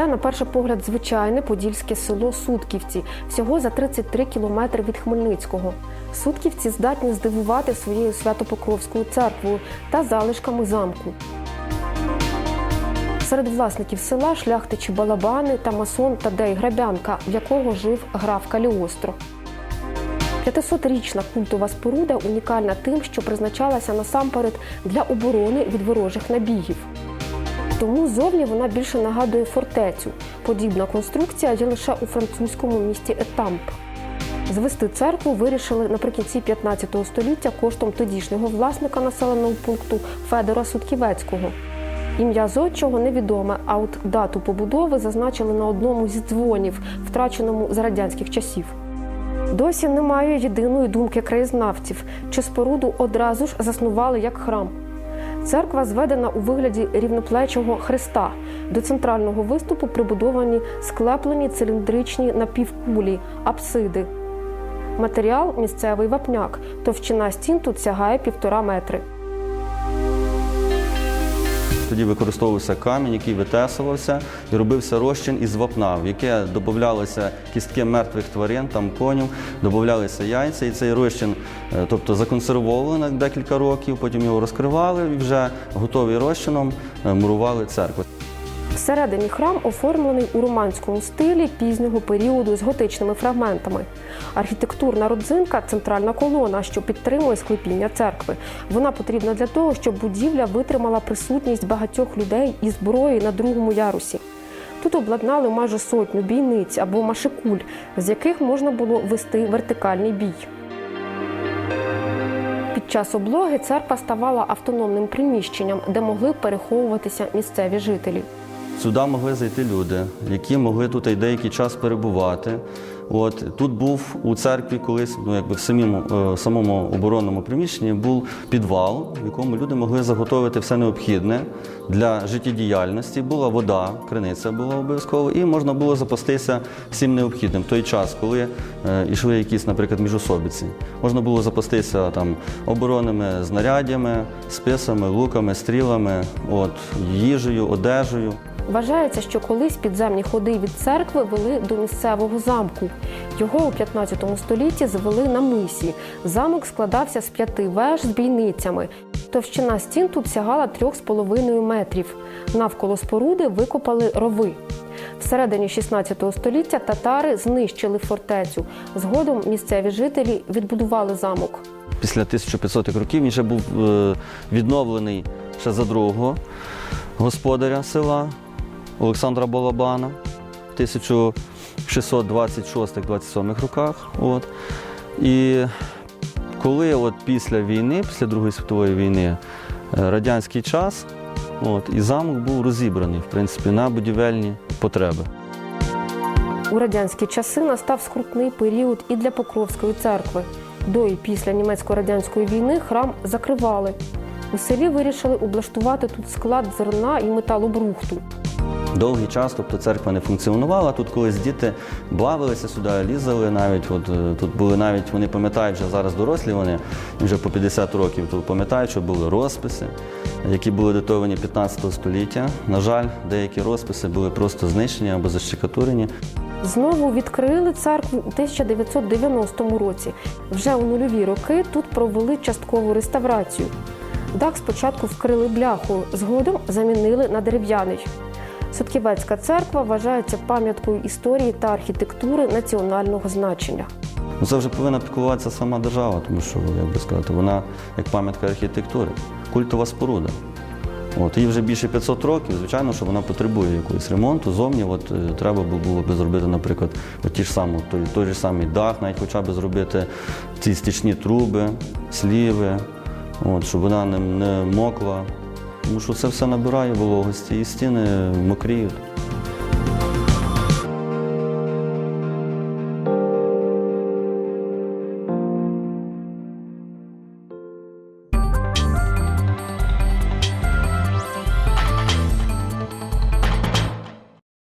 Це, на перший погляд, звичайне подільське село Сутківці, всього за 33 кілометри від Хмельницького. Сутківці здатні здивувати своєю Святопокровською церквою та залишками замку. Серед власників села шляхтичі Балабани та масон Тадей Гребянка, в якого жив граф Каліостро. 500-річна культова споруда унікальна тим, що призначалася насамперед для оборони від ворожих набігів. Тому зовні вона більше нагадує фортецю. Подібна конструкція є лише у французькому місті Етамп. Звести церкву вирішили наприкінці 15 століття коштом тодішнього власника населеного пункту Федора Сутківецького. Ім'я зодчого невідоме, а от дату побудови зазначили на одному зі дзвонів, втраченому за радянських часів. Досі немає єдиної думки краєзнавців, чи споруду одразу ж заснували як храм. Церква зведена у вигляді рівноплечого хреста. До центрального виступу прибудовані склеплені циліндричні напівкулі, апсиди. Матеріал місцевий вапняк. Товщина стін тут сягає півтора метри. Тоді використовувався камінь, який витесувався, і робився розчин із вапна, в яке додавалися кістки мертвих тварин, там конів, додавалися яйця, і цей розчин, е, тобто законсервовували на декілька років, потім його розкривали і вже готовий розчином е, мурували церкву. Всередині храм оформлений у романському стилі пізнього періоду з готичними фрагментами. Архітектурна родзинка центральна колона, що підтримує склепіння церкви. Вона потрібна для того, щоб будівля витримала присутність багатьох людей і зброї на другому ярусі. Тут обладнали майже сотню бійниць або машикуль, з яких можна було вести вертикальний бій. Під час облоги церква ставала автономним приміщенням, де могли переховуватися місцеві жителі. Сюди могли зайти люди, які могли тут деякий час перебувати. От тут був у церкві колись, ну якби в самому, е, самому оборонному приміщенні був підвал, в якому люди могли заготовити все необхідне для життєдіяльності. Була вода, криниця була обов'язково, і можна було запастися всім необхідним. В той час, коли е, йшли якісь, наприклад, міжособиці, можна було запастися там оборонними знарядями, списами, луками, стрілами, от їжею, одежею. Вважається, що колись підземні ходи від церкви вели до місцевого замку. Його у 15 столітті звели на мисі. Замок складався з п'яти веж з бійницями. Товщина стін тут сягала 3,5 метрів. Навколо споруди викопали рови. Всередині 16 століття татари знищили фортецю. Згодом місцеві жителі відбудували замок. Після 1500-х років він ще був е, відновлений ще за другого господаря села Олександра Балабана в 1626-27 роках. От. І коли от після війни, після Другої світової війни, е, радянський час, от, і замок був розібраний в принципі, на будівельні потреби. У радянські часи настав скрутний період і для Покровської церкви. До і після німецько-радянської війни храм закривали. У селі вирішили облаштувати тут склад зерна і металобрухту. Довгий час, тобто церква не функціонувала. Тут колись діти бавилися сюди, лізали навіть. От е, тут були навіть, вони пам'ятають вже зараз дорослі, вони вже по 50 років тут пам'ятають, що були розписи, які були датовані 15 століття. На жаль, деякі розписи були просто знищені або защекатурені. Знову відкрили церкву у 1990 році. Вже у нульові роки тут провели часткову реставрацію. Дах спочатку вкрили бляхою, згодом замінили на дерев'яний. Сутківецька церква вважається пам'яткою історії та архітектури національного значення. Це вже повинна піклуватися сама держава, тому що, як би сказати, вона як пам'ятка архітектури, культова споруда. От, їй вже більше 500 років, звичайно, що вона потребує якогось ремонту. Зовні от, е, треба було б зробити, наприклад, от ті ж самі, той, той же самий дах, навіть хоча б зробити ці стічні труби, сліви, от, щоб вона не, не мокла. Тому що це все набирає вологості і стіни мокріють.